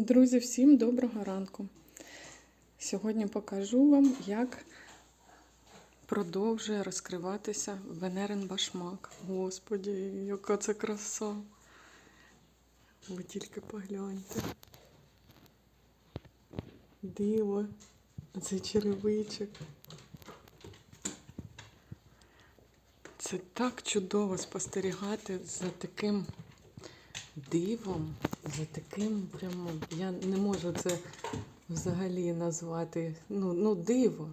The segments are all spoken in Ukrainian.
Друзі, всім доброго ранку. Сьогодні покажу вам, як продовжує розкриватися Венерин башмак. Господі, яка це краса. Ви тільки погляньте. Диво, цей черевичок. Це так чудово спостерігати за таким дивом, за таким прямо. Я не можу це взагалі назвати. Ну, ну диво.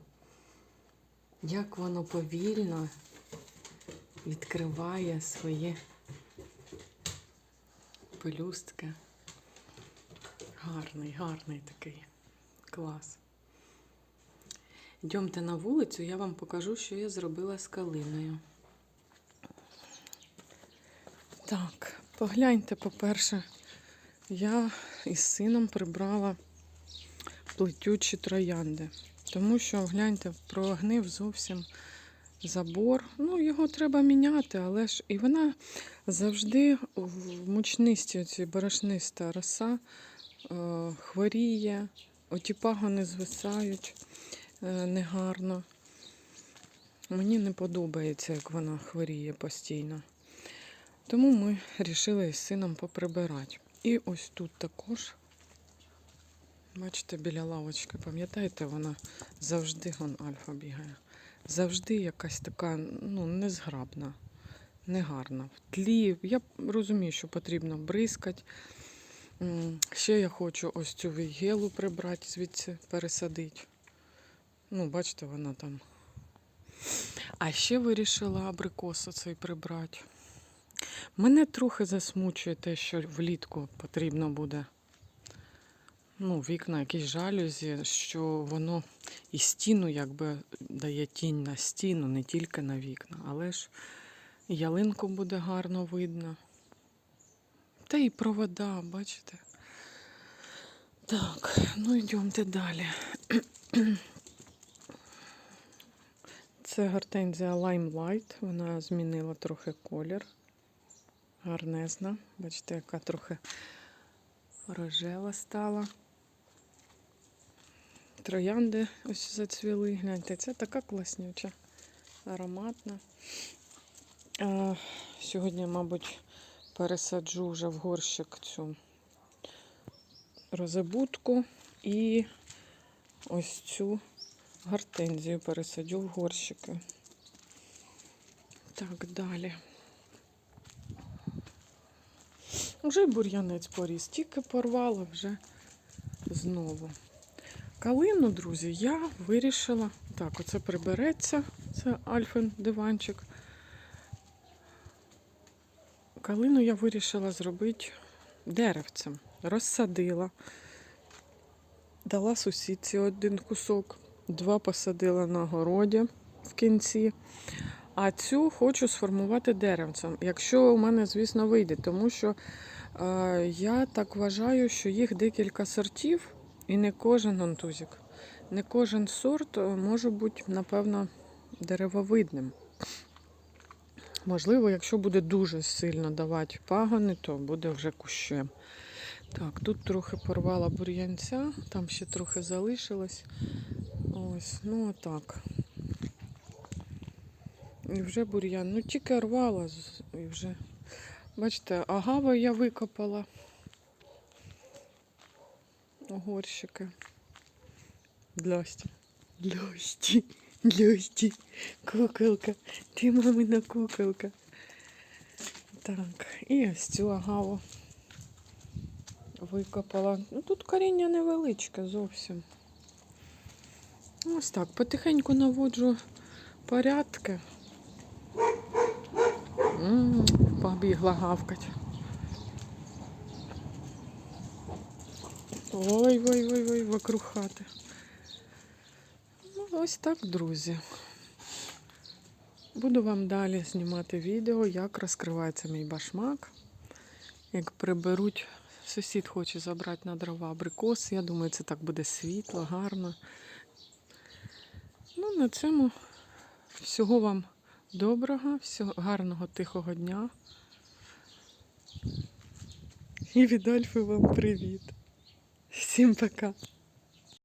Як воно повільно відкриває своє пелюстки. Гарний, гарний такий клас. Йдемте на вулицю, я вам покажу, що я зробила з калиною. Так, погляньте, по-перше, я із сином прибрала плетючі троянди. Тому що, гляньте, прогнив зовсім забор. Ну, його треба міняти, але ж і вона завжди в мучнисті, оці борошниста роса е, хворіє, оті пагони звисають е, негарно. Мені не подобається, як вона хворіє постійно. Тому ми вирішили із сином поприбирати. І ось тут також, бачите, біля лавочки, пам'ятаєте, вона завжди вон альфа бігає. Завжди якась така ну, незграбна, негарна. В тлі. Я розумію, що потрібно бризкати. Ще я хочу ось цю вігелу прибрати, звідси пересадити. Ну, бачите, вона там. А ще вирішила абрикосу цей прибрати. Мене трохи засмучує те, що влітку потрібно буде ну, вікна, якісь жалюзі, що воно і стіну якби дає тінь на стіну, не тільки на вікна, але ж ялинку буде гарно видно. Та і провода, бачите? Так, ну йдемте далі. Це гортензія Limelight, вона змінила трохи колір гарнезна. Бачите, яка трохи рожева стала. Троянди ось зацвіли. Гляньте, це така класнюча, ароматна. А, сьогодні, мабуть, пересаджу вже в горщик цю розебутку і ось цю гортензію пересадю в горщики. Так, далі. Вже й бур'янець поріс, тільки порвала вже знову. Калину, друзі, я вирішила. Так, оце прибереться, це альфин диванчик. Калину я вирішила зробити деревцем. Розсадила, дала сусідці один кусок, два посадила на городі в кінці. А цю хочу сформувати деревцем, якщо у мене, звісно, вийде, тому що е, я так вважаю, що їх декілька сортів, і не кожен антузик, не кожен сорт е, може бути, напевно, деревовидним. Можливо, якщо буде дуже сильно давати пагони, то буде вже кущем. Так, тут трохи порвала бур'янця, там ще трохи залишилось. Ось, ну отак. І вже бур'ян. Ну тільки рвала і вже. Бачите, агава я викопала. Горщики. Длості. Длості. Длості. Куколка. Ти мамина куколка. Так, і ось цю агаву викопала. Ну тут коріння невеличке зовсім. Ось так, потихеньку наводжу порядки. Побігла гавкать. Ой, ой, ой, ой, вокруг хати. Ну, ось так, друзі. Буду вам далі знімати відео, як розкривається мій башмак. Як приберуть, сусід хоче забрати на дрова абрикос. Я думаю, це так буде світло, гарно. Ну, на цьому всього вам доброго, всього гарного тихого дня. І від Альфи вам привіт. Всім пока.